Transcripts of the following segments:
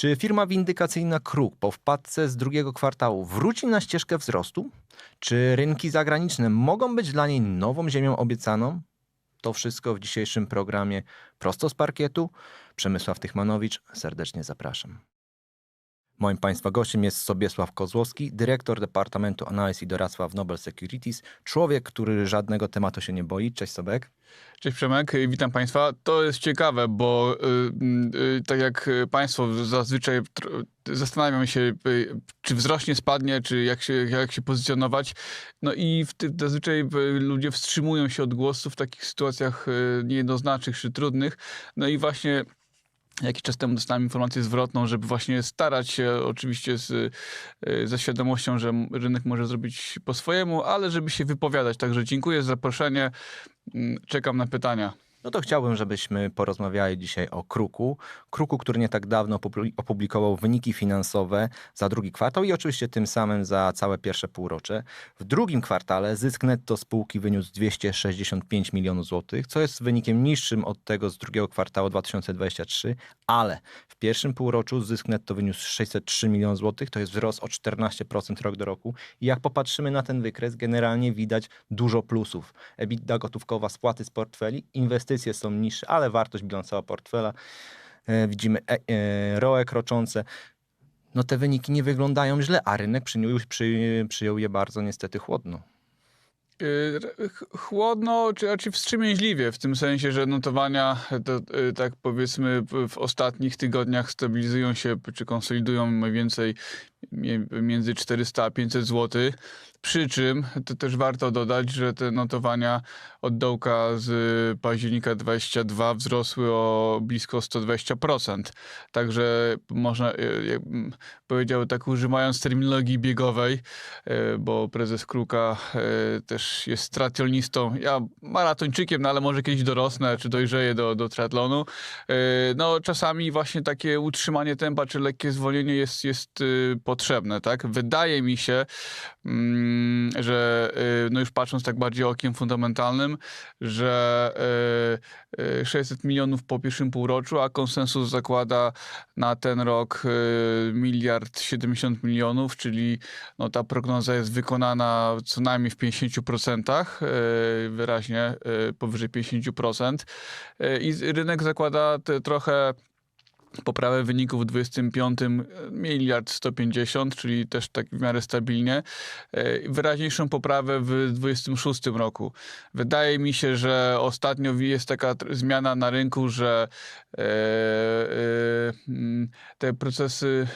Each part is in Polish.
Czy firma windykacyjna Kruk po wpadce z drugiego kwartału wróci na ścieżkę wzrostu? Czy rynki zagraniczne mogą być dla niej nową ziemią obiecaną? To wszystko w dzisiejszym programie prosto z parkietu. Przemysław Tychmanowicz, serdecznie zapraszam. Moim Państwa gościem jest Sobiesław Kozłowski, dyrektor Departamentu Analiz i Doradztwa w Nobel Securities. Człowiek, który żadnego tematu się nie boi. Cześć Sobek. Cześć Przemek, witam Państwa. To jest ciekawe, bo y, y, tak jak Państwo zazwyczaj zastanawiam się, y, czy wzrośnie, spadnie, czy jak się, jak się pozycjonować. No i w zazwyczaj y, ludzie wstrzymują się od głosu w takich sytuacjach y, niejednoznacznych czy trudnych. No i właśnie Jakiś czas temu dostałem informację zwrotną, żeby właśnie starać się oczywiście z, y, ze świadomością, że rynek może zrobić po swojemu, ale żeby się wypowiadać. Także dziękuję za zaproszenie. Mm, Czekam na pytania. No to chciałbym, żebyśmy porozmawiali dzisiaj o Kruku. Kruku, który nie tak dawno opubli- opublikował wyniki finansowe za drugi kwartał i oczywiście tym samym za całe pierwsze półrocze. W drugim kwartale zysk netto spółki wyniósł 265 milionów złotych, co jest wynikiem niższym od tego z drugiego kwartału 2023, ale w pierwszym półroczu zysk netto wyniósł 603 miliony złotych, to jest wzrost o 14% rok do roku. I jak popatrzymy na ten wykres, generalnie widać dużo plusów. EBITDA gotówkowa, spłaty z portfeli, inwestycje są niższe, ale wartość bilansowa portfela, e, widzimy e, e, ROE kroczące. No te wyniki nie wyglądają źle, a rynek przyjął, przy, przyjął je bardzo niestety chłodno. Ch- Chłodno, czy raczej wstrzemięźliwie, w tym sensie, że notowania, to, tak powiedzmy, w- ostatnich tygodniach stabilizują się, czy konsolidują mniej więcej między 400 a 500 zł. Przy czym to też warto dodać, że te notowania od dołka z października 22 wzrosły o blisko 120%. Także można, y, jak powiedział, tak używając terminologii biegowej, y, bo prezes Kruka y, też jest strationistą. Ja maratończykiem, no ale może kiedyś dorosnę, czy dojrzeję do, do triatlonu. No czasami właśnie takie utrzymanie tempa, czy lekkie zwolnienie jest, jest potrzebne, tak? Wydaje mi się, mm, że y, no już patrząc tak bardziej okiem fundamentalnym, że y, y, 600 milionów po pierwszym półroczu, a konsensus zakłada na ten rok y, miliard 70 milionów, czyli no, ta prognoza jest wykonana co najmniej w 50%, y, wyraźnie y, powyżej 50%. Y, I rynek zakłada trochę poprawę wyników w 25 miliard 150, czyli też tak w miarę stabilnie. E, Wyraźniejszą poprawę w 26 roku. Wydaje mi się, że ostatnio jest taka zmiana na rynku, że e, e, mm, te procesy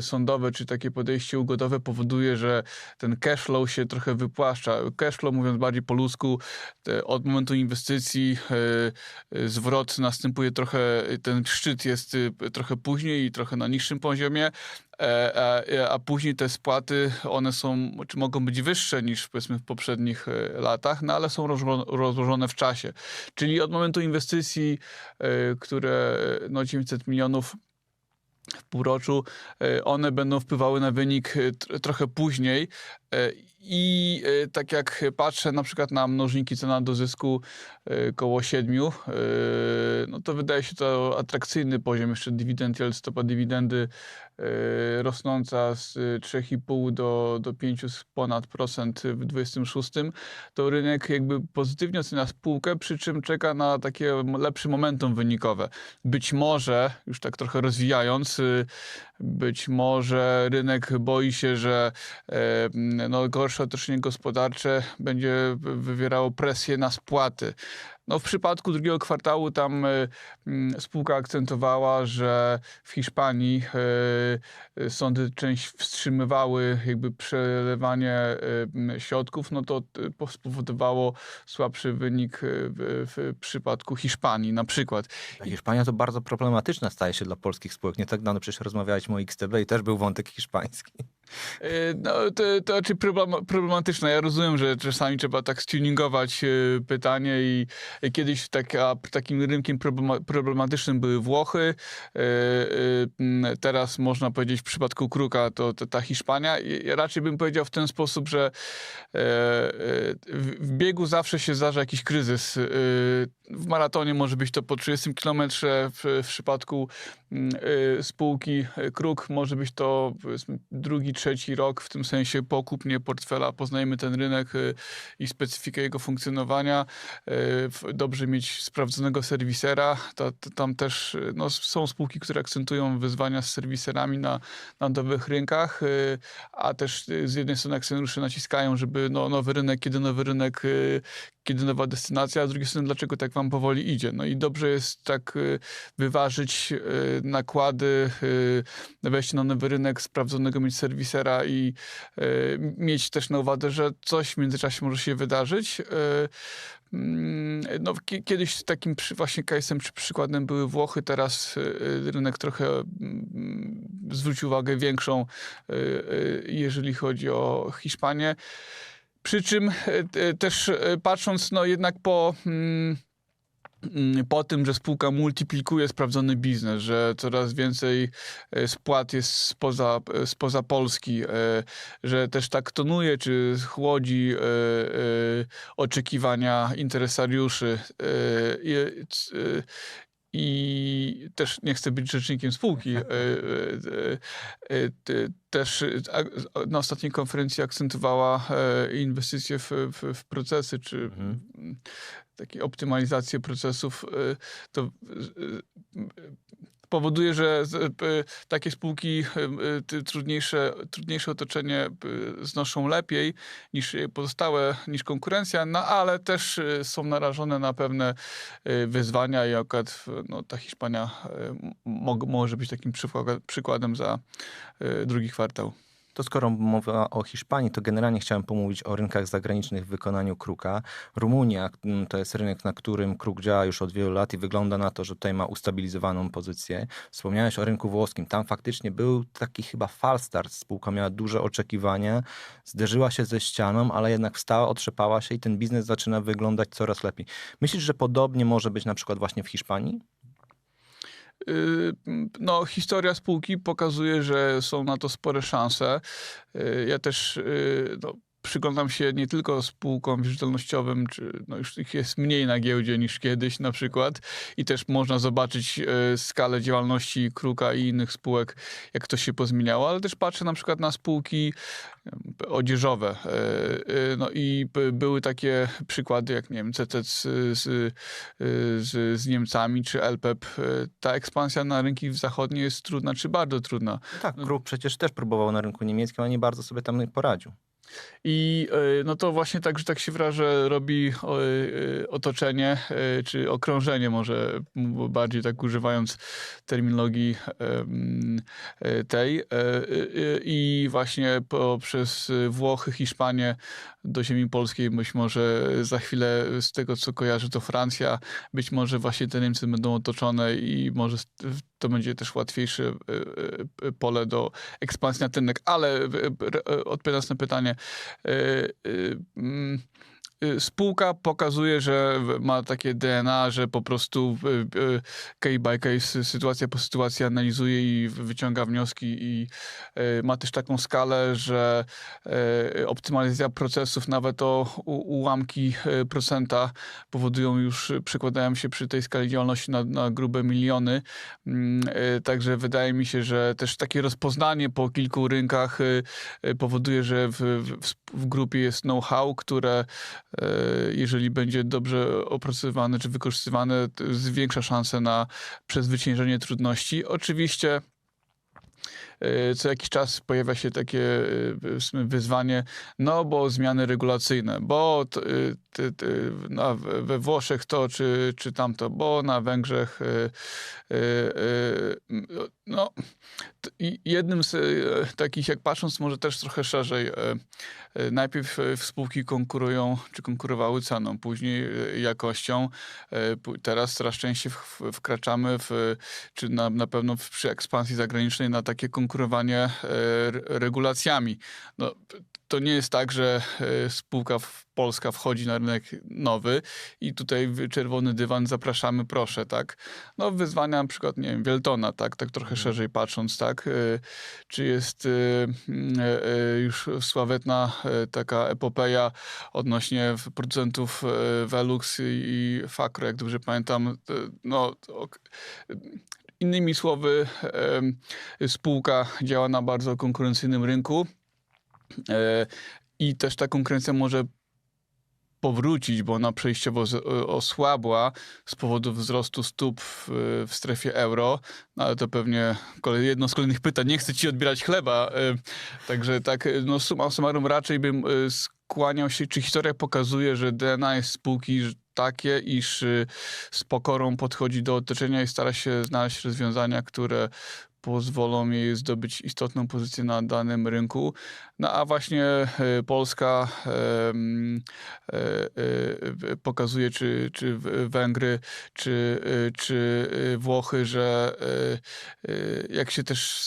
sądowe, czy takie podejście ugodowe powoduje, że ten cash flow się trochę wypłaszcza. Cash flow, mówiąc bardziej po ludzku, od momentu inwestycji zwrot następuje trochę, ten szczyt jest y, trochę później i trochę na niższym poziomie, e, a, a później te spłaty, one są, czy mogą być wyższe niż powiedzmy w poprzednich e, latach, no ale są rozło- rozłożone w czasie. Czyli od momentu inwestycji, e, które no 900 milionów w półroczu, one będą wpływały na wynik tr- trochę później. E, I e, tak jak patrzę na przykład na mnożniki cena do zysku e, koło 7, e, no to wydaje się to atrakcyjny poziom. Jeszcze dywidend, stopa dywidendy rosnąca z e, 3,5 do, do 5 z ponad procent w 26. To rynek jakby pozytywnie ocenia spółkę, przy czym czeka na takie lepsze momentum wynikowe. Być może, już tak trochę rozwijając, być może rynek boi się, że e, no, gorsze otoczenie gospodarcze będzie wywierało presję na spłaty. No, w przypadku drugiego kwartału tam e, mm, spółka akcentowała, że w Hiszpanii e, e, sądy część wstrzymywały jakby przelewanie e, m, środków, no to po- spowodowało słabszy wynik w, w przypadku Hiszpanii na przykład. Hiszpania to bardzo problematyczna staje się dla polskich spółek. Nie tak dawno przecież rozmawialiśmy o XTB i też był wątek hiszpański. E, No, to, to problem- problematyczne. Ja rozumiem, że czasami trzeba tak stuningować e, pytanie i i kiedyś taka, takim rynkiem problema- problematycznym były Włochy. E, e, Teraz można powiedzieć w przypadku Kruka to, to ta Hiszpania. Ja raczej bym powiedział w ten sposób, że e, e, w biegu zawsze się zdarza jakiś kryzys. E, W maratonie może być to po 30 kilometrze, w, w przypadku e, spółki e, Kruk może być to drugi, trzeci rok, w tym sensie po kupnie portfela poznajemy ten rynek e, i specyfikę jego funkcjonowania. W- Dobrze mieć sprawdzonego serwisera. Ta, ta, tam też e, no, są spółki, które akcentują wyzwania z serwiserami na, na nowych rynkach, a też z jednej strony akcjonariusze naciskają, żeby no, nowy rynek, kiedy nowy rynek, kiedy nowa destynacja, a z drugiej strony dlaczego tak wam powoli idzie. No i dobrze jest tak wyważyć nakłady, wejście na nowy rynek, sprawdzonego mieć i e, mieć też na uwadze, że coś w międzyczasie może się wydarzyć. E, mm, No, ki- kiedyś takim właśnie case'em czy przykładem były Włochy, teraz e, rynek trochę mm, zwrócił uwagę większą, jeżeli chodzi o Hiszpanię. Przy czym też patrząc no jednak po... mm, po tym, że spółka multiplikuje sprawdzony biznes, że coraz więcej e, spłat jest spoza, e, spoza Polski, e, że też tak tonuje czy chłodzi oczekiwania interesariuszy. I- też nie chcę być rzecznikiem spółki. e, e, e, te- Też na ostatniej konferencji akcentowała inwestycje w, w, w procesy, czy Mhm. takie optymalizację procesów, to powoduje, że y, takie spółki y, ty- trudniejsze, trudniejsze otoczenie znoszą lepiej niż pozostałe, niż konkurencja, no ale też są narażone na pewne wyzwania i akurat no, ta Hiszpania mo- może być takim przykła- przykładem za drugi kwartał. To skoro mowa o Hiszpanii, to generalnie chciałem pomówić o rynkach zagranicznych w wykonaniu Kruka. Rumunia mm, to jest rynek, na którym Kruk działa już od wielu lat i wygląda na to, że tutaj ma ustabilizowaną pozycję. Wspomniałeś o rynku włoskim. Tam faktycznie był taki chyba fal start. Spółka miała duże oczekiwania, zderzyła się ze ścianą, ale jednak wstała, otrzepała się i ten biznes zaczyna wyglądać coraz lepiej. Myślisz, że podobnie może być na przykład właśnie w Hiszpanii? Y, No, historia spółki pokazuje, że są na to spore szanse. Y, Ja też y, no, przyglądam się nie tylko spółkom wierzytelnościowym, czy no już ich jest mniej na giełdzie niż kiedyś na przykład i też można zobaczyć y, skalę działalności Kruka i innych spółek, jak to się pozmieniało, ale też patrzę na przykład na spółki em, odzieżowe. Y, No i by- były takie przykłady jak, nie wiem, CC z, z, z, Niemcami czy LPEP. Ta ekspansja na rynki zachodnie jest trudna, czy bardzo trudna. No tak, Kruk przecież też próbował na rynku niemieckim, a nie bardzo sobie tam poradził. I y, no to właśnie tak, że tak się wyrażę, robi o, y, otoczenie, czy okrążenie może bardziej tak używając terminologii tej. I właśnie poprzez Włochy, Hiszpanię do ziemi polskiej, być może za chwilę z tego co kojarzę to Francja, być może właśnie te Niemcy będą otoczone i może to będzie też łatwiejsze y, y, y, pole do ekspansji na ten rynek. Ale odpowiadając na pytanie, mm, spółka pokazuje, że ma takie DNA, że po prostu y, y, case by case, sytuacja po sytuacji analizuje i wyciąga wnioski i y, ma też taką skalę, że y, optymalizacja procesów nawet o ułamki y, procenta powodują już, y, przekładają się przy tej skali działalności na, na grube miliony. Mm, y, Także wydaje mi się, że też takie rozpoznanie po kilku rynkach y, y, powoduje, że w, w, w grupie jest know-how, które y, jeżeli będzie dobrze opracowywane czy wykorzystywane, zwiększa szanse na przezwyciężenie trudności. Oczywiście y, co jakiś czas pojawia się takie powiedzmy, wyzwanie, no bo zmiany regulacyjne, bo ty, ty, na, we Włoszech to czy, czy tamto, bo na Węgrzech y, y, y, No, jednym z e, takich, jak patrząc może też trochę szerzej, e, e, najpierw spółki konkurują, czy konkurowały ceną, później jakością. Teraz coraz częściej wkraczamy, w, czy na, na pewno przy ekspansji zagranicznej, na takie konkurowanie re- regulacjami. No, to nie jest tak, że e, spółka polska wchodzi na rynek nowy i tutaj czerwony dywan zapraszamy, proszę, tak? No wyzwania na przykład, nie wiem, Wieltona, tak? Tak trochę szerzej patrząc, tak? Y, Czy jest y, y, już sławetna taka epopeja odnośnie producentów Velux i- Fakro, jak dobrze pamiętam, no ok- Innymi słowy, spółka działa na bardzo konkurencyjnym rynku e, i też ta konkurencja może powrócić, bo ona przejściowo z- osłabła z powodu wzrostu stóp w, w strefie euro, no ale to pewnie kolej, jedno z kolejnych pytań. Nie chcę ci odbierać chleba, e, także tak, e, no summa summarum raczej bym e, skłaniał się, czy historia pokazuje, że DNA jest spółki takie, iż e, z pokorą podchodzi do otoczenia i stara się znaleźć rozwiązania, które pozwolą jej zdobyć istotną pozycję na danym rynku. No a właśnie e, Polska e, e, pokazuje, czy, czy Węgry, czy, czy Włochy, że jak się też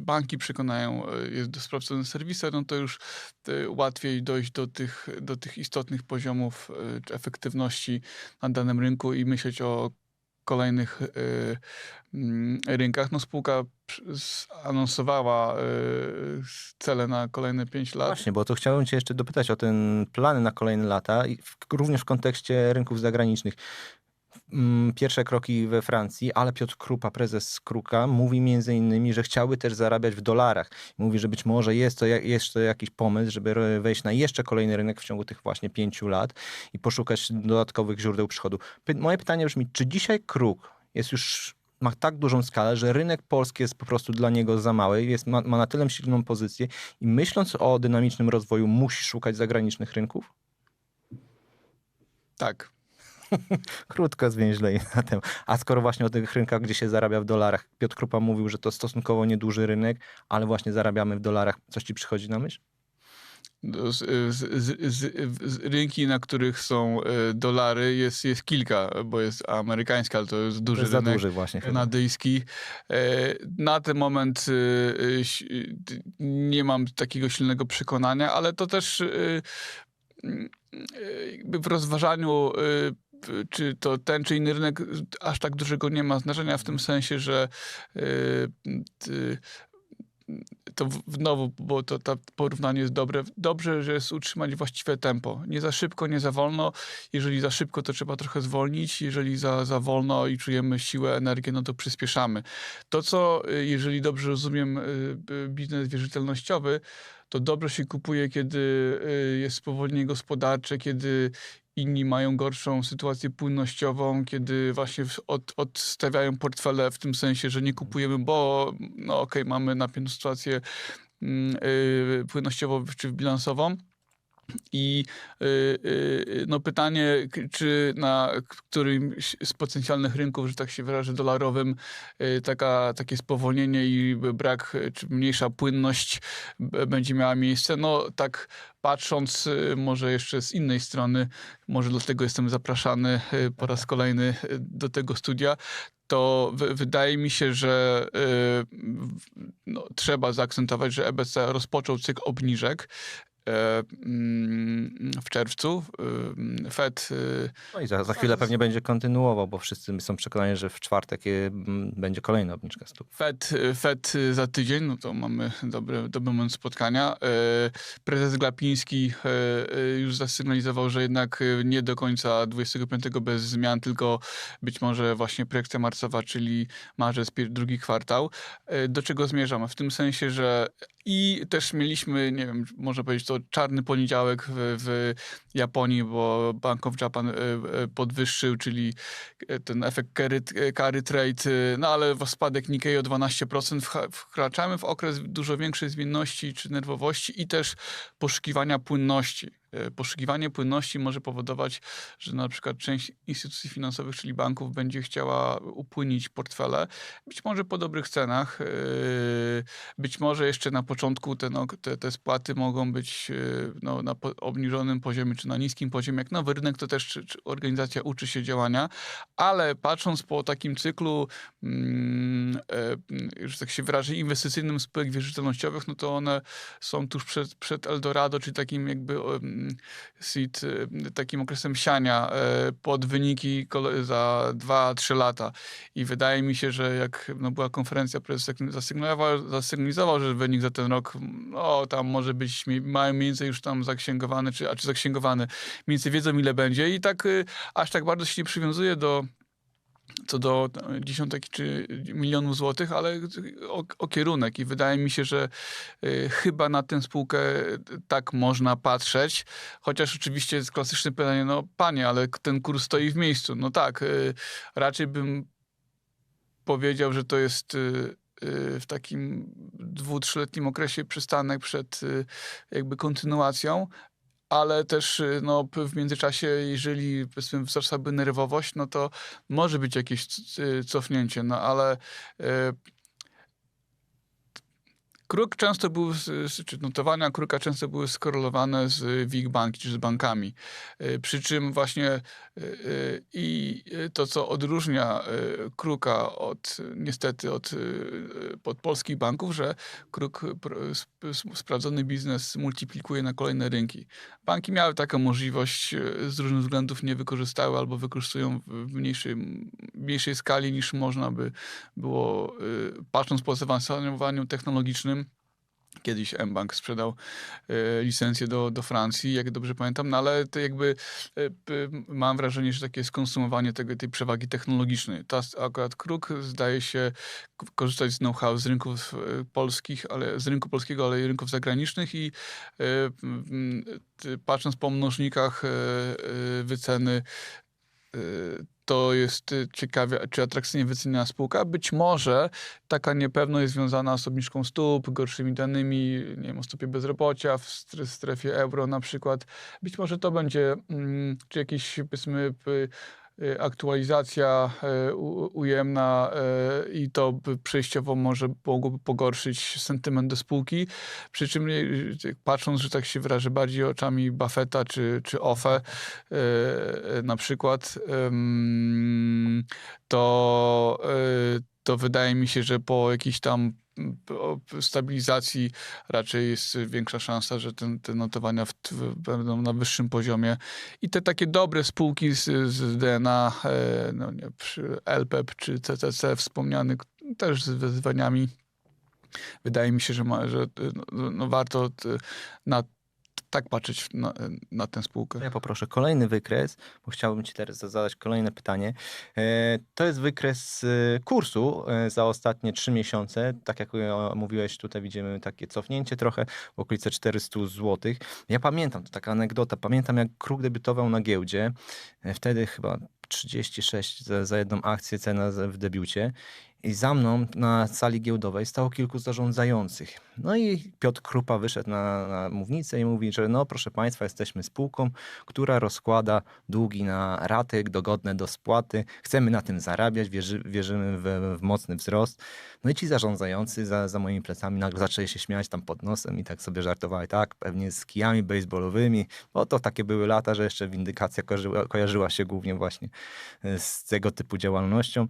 banki przekonają, jest do sprawczonym serwisem, no to już łatwiej dojść do tych, do tych istotnych poziomów efektywności na danym rynku i myśleć o kolejnych e, mm, rynkach. No spółka anonsowała e, cele na kolejne 5 lat. Właśnie, bo to chciałem cię jeszcze dopytać o ten plany na kolejne lata, również w kontekście rynków zagranicznych. Mm, Pierwsze kroki we Francji, ale Piotr Krupa, prezes Kruka, mówi między innymi, że chciały też zarabiać w dolarach. Mówi, że być może jest to ja- jeszcze jakiś pomysł, żeby wejść na jeszcze kolejny rynek w ciągu tych właśnie pięciu lat i poszukać dodatkowych źródeł przychodu. Moje pytanie brzmi, czy dzisiaj Kruk jest już ma tak dużą skalę, że rynek polski jest po prostu dla niego za mały, jest, ma, ma na tyle silną pozycję i myśląc o dynamicznym rozwoju musi szukać zagranicznych rynków? Tak. Krótko zwięźlej na tym. A skoro właśnie o tych rynkach, gdzie się zarabia w dolarach, Piotr Krupa mówił, że to stosunkowo nieduży rynek, ale właśnie zarabiamy w dolarach. Coś ci przychodzi na myśl? Z, z, z, z, rynki, na których są e, dolary, jest, jest kilka, bo jest amerykańska, ale to jest To duży jest za rynek. duży właśnie kanadyjski. E, Na ten moment e, nie mam takiego silnego przekonania, ale to też w rozważaniu czy to ten czy inny rynek aż tak dużego nie ma znaczenia w tym sensie, że t- to znowu, bo to, to porównanie jest dobre. Dobrze, że jest utrzymać właściwe tempo. Nie za szybko, nie za wolno. Jeżeli za szybko, to trzeba trochę zwolnić. Jeżeli za, za wolno i czujemy siłę, energię, no to przyspieszamy. To, co, y, jeżeli dobrze rozumiem, y, y, biznes wierzytelnościowy, to dobrze się kupuje, kiedy y, jest spowolnienie gospodarcze, kiedy inni mają gorszą sytuację płynnościową, kiedy właśnie od, odstawiają portfele w tym sensie, że nie kupujemy, bo no okej, mamy napiętą sytuację mm, y, płynnościową czy bilansową. I y, y, no pytanie, czy na którymś z potencjalnych rynków, że tak się wyrażę, dolarowym, y, taka, takie spowolnienie i brak, czy mniejsza płynność będzie miała miejsce. No tak patrząc może jeszcze z innej strony, może dlatego jestem zapraszany po raz kolejny do tego studia, to wy- wydaje mi się, że no, trzeba zaakcentować, że EBC rozpoczął cykl obniżek w czerwcu. Y, Fed y, No i za, za chwilę pewnie będzie kontynuował, bo wszyscy są przekonani, że w czwartek y, m, będzie kolejna obniżka stóp. Fed, Fed za tydzień, no to mamy dobry, dobry moment spotkania. E, Prezes Glapiński e, e, już zasygnalizował, że jednak e, nie do końca 25 bez zmian, tylko być może właśnie projekcja marcowa, czyli marzec, drugi kwartał. E, Do czego zmierzam? W tym sensie, że i też mieliśmy, nie wiem, można powiedzieć to czarny poniedziałek w, w Japonii, bo Bank of Japan e, e, podwyższył, czyli e, ten efekt carry, carry trade, no ale spadek Nikkei o 12%. Wcha- Wkraczamy w okres dużo większej zmienności czy nerwowości i też poszukiwania płynności. E, Poszukiwanie płynności może powodować, że na przykład część instytucji finansowych, czyli banków, będzie chciała upłynić portfele, być może po dobrych cenach, e, być może jeszcze na początku te, no, te, te spłaty mogą być e, no, na obniżonym poziomie czy na niskim poziomie. Jak nowy rynek, to też czy, czy organizacja uczy się działania, ale patrząc po takim cyklu, mm, że tak się wyrażę, inwestycyjnym spółek wierzytelnościowych, no to one są tuż przed, przed Eldorado, czyli takim jakby seed, e, takim okresem siania e, pod wyniki za 2-3 lata. I wydaje mi się, że jak no, była konferencja, prezes zasygnalizował, zasygnalizował, że wynik za ten rok, no tam może być, mają mniej więcej już tam zaksięgowany, czy, a czy zaksięgowany, mniej więcej wiedzą ile będzie i tak y, aż tak bardzo się nie przywiązuje do co do dziesiątek czy milionów złotych, ale o, o kierunek. I wydaje mi się, że y, chyba na tę spółkę y, tak można patrzeć, chociaż oczywiście jest klasyczne pytanie, no panie, ale ten kurs stoi w miejscu. No tak, y, raczej bym powiedział, że to jest w takim dwu, trzyletnim okresie przystanek przed jakby kontynuacją, ale też y, no, w międzyczasie, jeżeli wzrosłaby nerwowość, no to może być jakieś cofnięcie, no ale y, Kruk często był, czy notowania kruka często były skorelowane z WIG banki, czy z bankami. Y, Przy czym właśnie i y, to, co odróżnia y, kruka od, niestety od, y, od polskich banków, że kruk pr- sp- sp- sprawdzony biznes multiplikuje na kolejne rynki. Banki miały taką możliwość, y, z różnych względów nie wykorzystały albo wykorzystują w mniejszej, mniejszej skali niż można by było, y, patrząc po zaawansowaniu technologicznym. Kiedyś mBank sprzedał y, licencję do, do Francji, jak dobrze pamiętam, no ale to jakby p- mam wrażenie, że takie skonsumowanie tego, tej przewagi technologicznej. Ta akurat Kruk zdaje się korzystać z know-how z rynków y, polskich, ale z rynku polskiego, ale i rynków zagranicznych i patrząc po mnożnikach wyceny to jest y, ciekawie, czy atrakcyjnie wyceniana spółka. Być może taka niepewność jest związana z obniżką stóp, gorszymi danymi, nie wiem, o stopie bezrobocia w stre- strefie euro na przykład. Być może to będzie, mm, czy jakieś, powiedzmy, aktualizacja y, ujemna y, i to przejściowo może mogłoby pogorszyć sentyment do spółki. Przy czym y, y, patrząc, że tak się wyrażę, bardziej oczami Buffetta czy, czy OFE y, na przykład, to, y, to wydaje mi się, że po jakiejś tam stabilizacji raczej jest większa szansa, że ten, te notowania w, będą na wyższym poziomie. I te takie dobre spółki z, z DNA, e, no nie, LPEP czy CCC wspomniany, też z wyzwaniami. Wydaje mi się, że, ma, że no, no warto t- na, tak patrzeć na, na tę spółkę. Ja poproszę kolejny wykres, bo chciałbym Ci teraz zadać kolejne pytanie. E, To jest wykres e, kursu e, za ostatnie trzy miesiące. Tak jak mówiłeś, tutaj widzimy takie cofnięcie trochę w okolice 400 zł. Ja pamiętam, to taka anegdota, pamiętam jak Kruk debiutował na giełdzie. Wtedy chyba 36 za, za jedną akcję cena w debiucie. I za mną na sali giełdowej stało kilku zarządzających. No i Piotr Krupa wyszedł na, na mównicę i mówi, że no proszę Państwa, jesteśmy spółką, która rozkłada długi na raty dogodne do spłaty. Chcemy na tym zarabiać, wierzy, wierzymy w, w mocny wzrost. No i ci zarządzający za, za moimi plecami nagle zaczęli się śmiać tam pod nosem i tak sobie żartowali, tak, pewnie z kijami baseballowymi, bo to takie były lata, że jeszcze windykacja kojarzyła, kojarzyła się głównie właśnie e, z tego typu działalnością.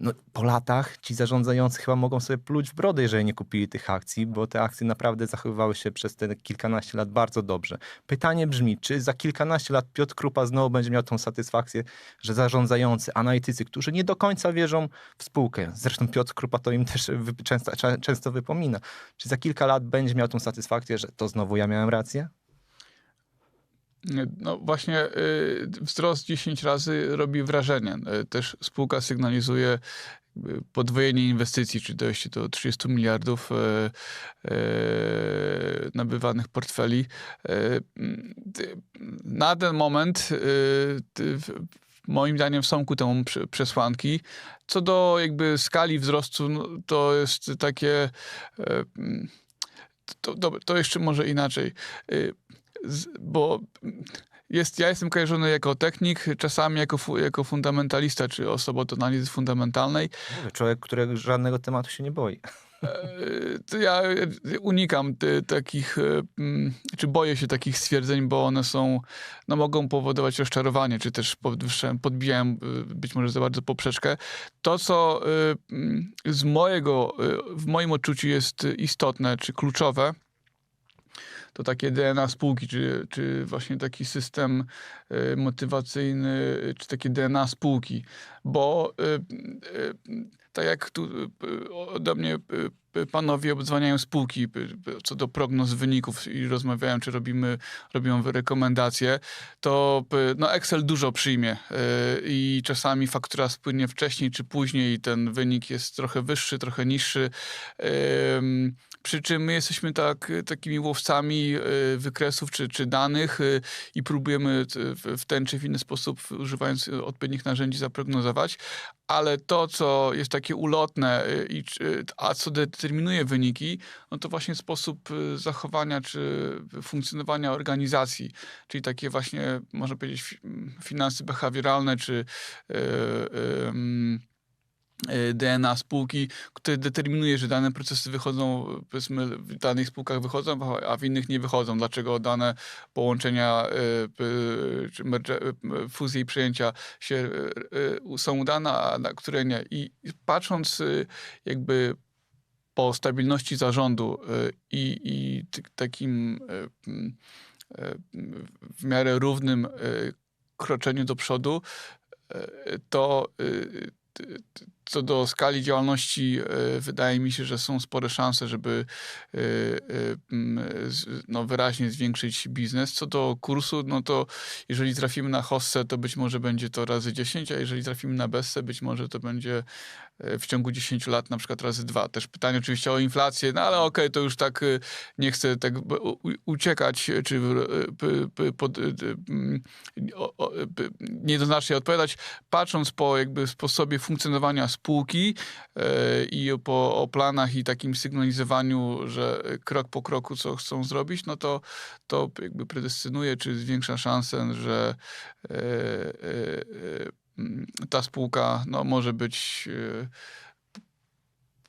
No, po latach ci zarządzający chyba mogą sobie pluć w brodę, jeżeli nie kupili tych akcji, bo te akcje naprawdę zachowywały się przez te kilkanaście lat bardzo dobrze. Pytanie brzmi, czy za kilkanaście lat Piotr Krupa znowu będzie miał tą satysfakcję, że zarządzający, analitycy, którzy nie do końca wierzą w spółkę, zresztą Piotr Krupa to im też często, często wypomina, czy za kilka lat będzie miał tą satysfakcję, że to znowu ja miałem rację? No właśnie y, wzrost 10 razy robi wrażenie. Y, Też spółka sygnalizuje podwojenie inwestycji, czy dojście do 30 miliardów y, nabywanych portfeli. Na ten moment moim zdaniem są ku temu prze- przesłanki. Co do jakby skali wzrostu, no, to jest takie... To, to, to jeszcze może inaczej. Bo jest, ja jestem kojarzony jako technik, czasami jako, fu, jako fundamentalista, czy osoba od analizy fundamentalnej. Człowiek, którego żadnego tematu się nie boi. E, to ja unikam ty, takich, e, czy boję się takich stwierdzeń, bo one są, no mogą powodować rozczarowanie, czy też podbijają e, być może za bardzo poprzeczkę. To, co e, z mojego, e, w moim odczuciu jest istotne, czy kluczowe, to takie DNA spółki, czy, czy właśnie taki system e, motywacyjny, czy takie DNA spółki. Bo e, tak jak tu e, ode mnie e, panowie obdzwaniają spółki e, co do prognoz wyników i rozmawiają, czy robimy, robią rekomendacje, to no Excel dużo przyjmie i czasami faktura spłynie wcześniej czy później i ten wynik jest trochę wyższy, trochę niższy. Przy czym my jesteśmy tak, takimi łowcami wykresów czy, czy danych i próbujemy w- ten czy w inny sposób, używając odpowiednich narzędzi, zaprognozować. Ale to, co jest takie ulotne, y, i, czy- a co determinuje wyniki, no to właśnie sposób y, zachowania czy funkcjonowania organizacji. Czyli takie właśnie, można powiedzieć, fi- m, finanse behawioralne, czy y, y, mm, y, DNA spółki, które determinuje, że dane procesy wychodzą, powiedzmy, w danych spółkach wychodzą, a- w innych nie wychodzą. Dlaczego dane połączenia, y, y, y, fuzje i przejęcia się y, y, są udane, a które nie. I patrząc y, jakby po stabilności zarządu y, i, i takim y, y, w miarę równym y, kroczeniu do przodu, y, to y, co do skali działalności y, wydaje mi się, że są spore szanse, żeby mm, z- no, wyraźnie zwiększyć biznes. Co do kursu, no to jeżeli trafimy na hossę, to być może będzie to razy 10, a jeżeli trafimy na bessę, być może to będzie e, w ciągu 10 lat na przykład razy dwa. Też pytanie oczywiście o inflację, no ale okej, to już tak nie chcę tak uciekać, czy pod, niejednoznacznie odpowiadać, patrząc po jakby sposobie funkcjonowania spółki e, i po o planach i takim sygnalizowaniu, że krok po kroku co chcą zrobić, no to to jakby predestynuje, czy zwiększa szansę, że e, e, ta spółka no, może być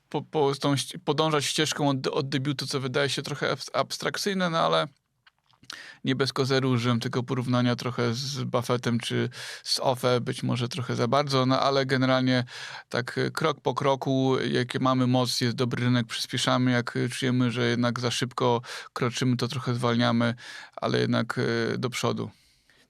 po, po, tą, podążać ścieżką od, od debiutu, co wydaje się trochę abs- abstrakcyjne, no ale nie bez kozeru użyłem tego porównania trochę z Buffettem czy z OFE, być może trochę za bardzo, no ale generalnie tak e, krok po kroku, jakie mamy moc, jest dobry rynek, przyspieszamy, jak e, czujemy, że jednak za szybko kroczymy, to trochę zwalniamy, ale jednak e, do przodu.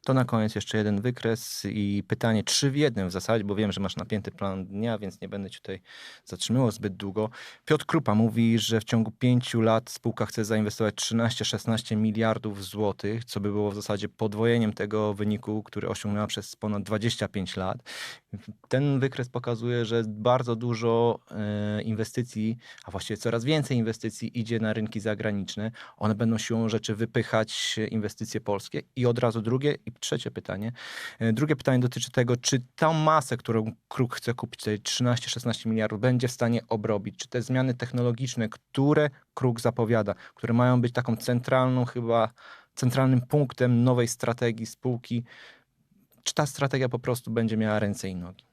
To na koniec jeszcze jeden wykres i pytanie trzy w jednym w zasadzie, bo wiem, że masz napięty plan dnia, więc nie będę cię tutaj zatrzymywał zbyt długo. Piotr Krupa mówi, że w ciągu pięciu lat spółka chce zainwestować 13-16 miliardów złotych, co by było w zasadzie podwojeniem tego wyniku, który osiągnęła przez ponad 25 lat. Ten wykres pokazuje, że bardzo dużo e, inwestycji, a właściwie coraz więcej inwestycji idzie na rynki zagraniczne. One będą siłą rzeczy wypychać inwestycje polskie. I od razu drugie i trzecie pytanie. E, Drugie pytanie dotyczy tego, czy tą masę, którą Kruk chce kupić, tej 13-16 miliardów, będzie w stanie obrobić? Czy te zmiany technologiczne, które Kruk zapowiada, które mają być taką centralną chyba, centralnym punktem nowej strategii spółki, czy ta strategia po prostu będzie miała ręce i nogi?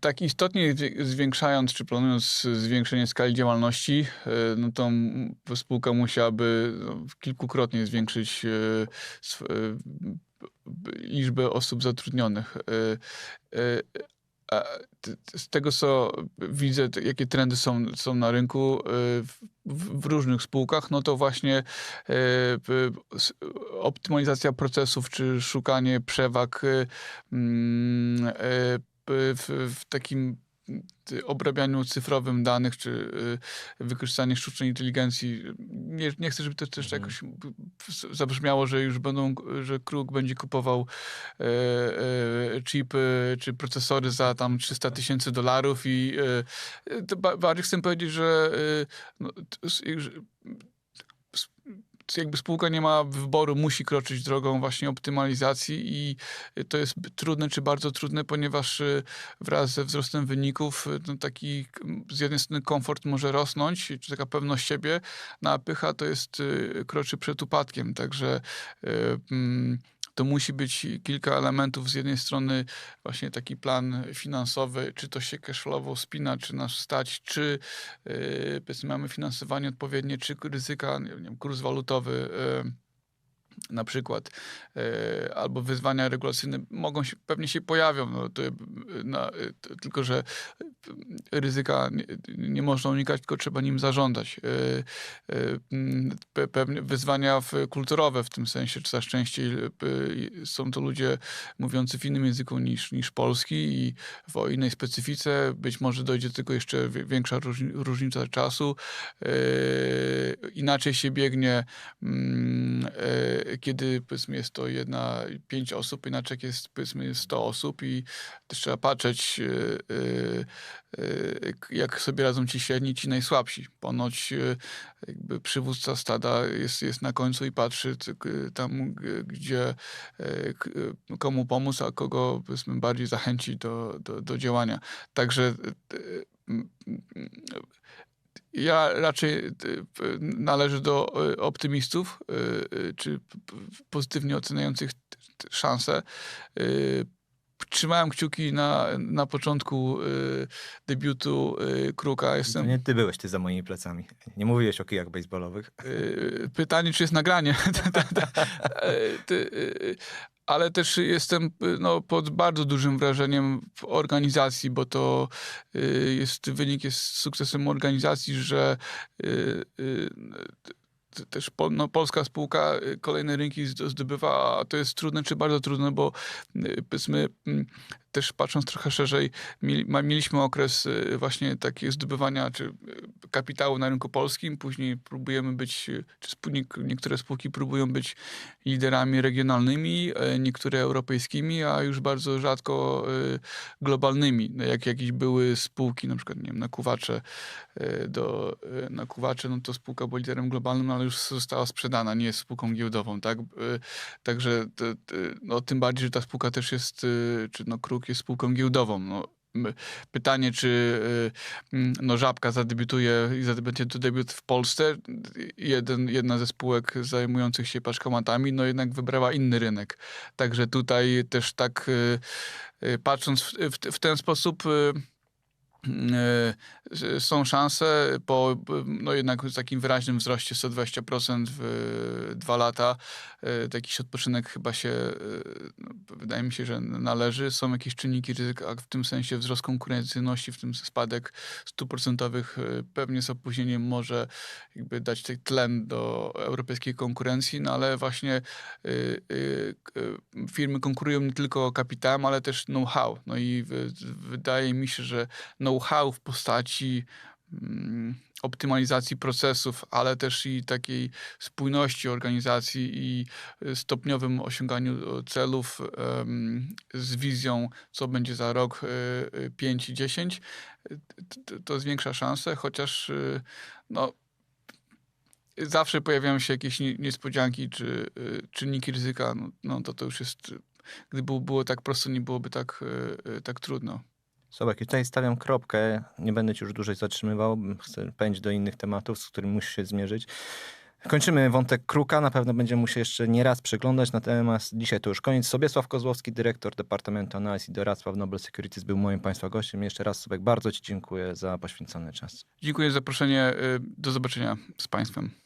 Tak istotnie zwi- zwiększając, czy planując zwiększenie skali działalności, e, no to spółka musiałaby no, kilkukrotnie zwiększyć e, e, liczbę osób zatrudnionych. Z tego, co widzę, jakie trendy są, są na rynku w, różnych spółkach, no to właśnie optymalizacja procesów, czy szukanie przewag w, w takim obrabianiu cyfrowym danych, czy y, wykorzystanie sztucznej inteligencji. Nie, nie chcę, żeby to też Mhm. jakoś zabrzmiało, że już będą, że Kruk będzie kupował e, e, chipy czy procesory za tam 300 tysięcy dolarów i e, to ba- bardziej chcę powiedzieć, że e, no, t- s- już- s- jakby spółka nie ma wyboru, musi kroczyć drogą właśnie optymalizacji i to jest trudne czy bardzo trudne, ponieważ y, wraz ze wzrostem wyników y, no taki z jednej strony komfort może rosnąć, czy taka pewność siebie, no a pycha to jest y, kroczy przed upadkiem, także y, mm, to musi być kilka elementów. Z jednej strony właśnie taki plan finansowy, czy to się cashflowo spina, czy nas stać, czy yy, mamy finansowanie odpowiednie, czy ryzyka, nie wiem, kurs walutowy. Yy, na przykład, yy, albo wyzwania regulacyjne mogą się, pewnie się pojawią, no, to, yy, na, yy, t- tylko że ryzyka nie, nie można unikać, tylko trzeba nim zażądać. Yy, yy, mm, pe, pewnie wyzwania w, kulturowe w tym sensie, coraz częściej yy, są to ludzie mówiący w innym języku niż, niż polski i w innej specyfice. Być może dojdzie do tego jeszcze większa różni- różnica czasu. Inaczej się biegnie, mm, kiedy powiedzmy jest to jedna, pięć osób, inaczej jest powiedzmy 100 osób i też trzeba patrzeć, yy, yy, yy, jak sobie radzą ci średni, ci najsłabsi. Ponoć jakby przywódca stada jest, jest na końcu i patrzy tam, gdzie e, e, komu pomóc, a kogo powiedzmy bardziej zachęcić do, do, do działania. Także e, ja raczej p- należę do e, optymistów, e, czy pozytywnie oceniających szanse. Trzymałem kciuki na, na początku debiutu Kruka. To Jestem nie ty byłeś ty za moimi plecami. Nie mówiłeś o kijach baseballowych. Pytanie, czy jest nagranie. Ale też jestem yy, no, pod bardzo dużym wrażeniem w organizacji, bo to yy, jest wynik jest sukcesem organizacji, że t- też no, polska spółka y, kolejne rynki zd- zdobywa, a to jest trudne czy bardzo trudne, bo y, powiedzmy mm, też patrząc trochę szerzej, mieliśmy okres y, właśnie takiego zdobywania czy y, kapitału na rynku polskim, później próbujemy być, y, czy spółnik, niektóre spółki próbują być liderami regionalnymi, e, niektóre europejskimi, a już bardzo rzadko globalnymi. No Jak jakieś były spółki, na przykład nie wiem, nakuwacze, y, do y, nakuwacze, no to spółka była liderem globalnym, ale już została sprzedana, nie jest spółką giełdową, tak? Także no, tym bardziej, że ta spółka też jest, czy no Kruk jest spółką giełdową. No, pytanie, czy y, no, Żabka zadebiutuje i będzie to debiut w Polsce. Jeden, jedna ze spółek zajmujących się paczkomatami, no jednak wybrała inny rynek. Także tutaj też tak y, y, patrząc w, w, w ten sposób są szanse po y, no jednak takim wyraźnym wzroście 120% w y, dwa lata. Y, Jakiś odpoczynek chyba się, y, no, wydaje mi się, że należy. Są jakieś czynniki ryzyka, w tym sensie wzrost konkurencyjności, w tym spadek stóp procentowych y, pewnie z opóźnieniem może jakby dać tlen do europejskiej konkurencji, no ale właśnie y, y, y, firmy konkurują nie tylko kapitałem, ale też know-how. No i wy- wydaje mi się, że know-how w postaci mm, optymalizacji procesów, ale też i takiej spójności organizacji i y, stopniowym osiąganiu e, celów z wizją, co będzie za rok, 5 i 10, y, t- t- to zwiększa szanse, chociaż no, zawsze pojawiają się jakieś nie- niespodzianki czy czynniki ryzyka, no, no to to już jest, gdyby było, tak prosto, nie byłoby tak, tak trudno. Sobek, tutaj stawiam kropkę. Nie będę ci już dłużej zatrzymywał. Chcę pędzić do innych tematów, z którymi musisz się zmierzyć. Kończymy wątek Kruka. Na pewno będziemy mu się jeszcze nie raz przyglądać. Natomiast dzisiaj to już koniec. Sobiesław Kozłowski, dyrektor Departamentu Analiz i Doradztwa w Nobel Securities był moim Państwa gościem. Jeszcze raz Sobek bardzo Ci dziękuję za poświęcony czas. Dziękuję za zaproszenie. y, Do zobaczenia z Państwem.